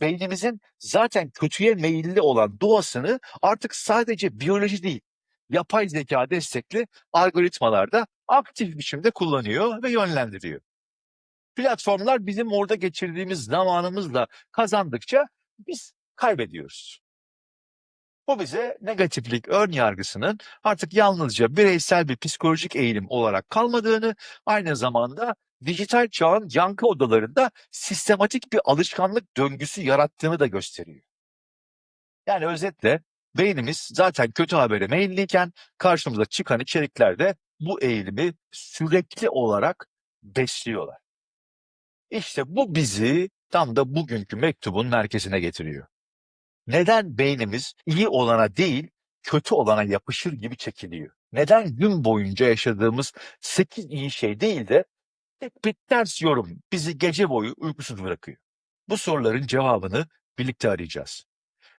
beynimizin zaten kötüye meyilli olan doğasını artık sadece biyoloji değil, yapay zeka destekli algoritmalarda aktif biçimde kullanıyor ve yönlendiriyor. Platformlar bizim orada geçirdiğimiz zamanımızla kazandıkça biz kaybediyoruz. Bu bize negatiflik ön yargısının artık yalnızca bireysel bir psikolojik eğilim olarak kalmadığını, aynı zamanda dijital çağın yankı odalarında sistematik bir alışkanlık döngüsü yarattığını da gösteriyor. Yani özetle beynimiz zaten kötü habere meyilliyken karşımıza çıkan içerikler de bu eğilimi sürekli olarak besliyorlar. İşte bu bizi tam da bugünkü mektubun merkezine getiriyor. Neden beynimiz iyi olana değil, kötü olana yapışır gibi çekiliyor? Neden gün boyunca yaşadığımız 8 iyi şey değil de tek bir ters yorum bizi gece boyu uykusuz bırakıyor? Bu soruların cevabını birlikte arayacağız.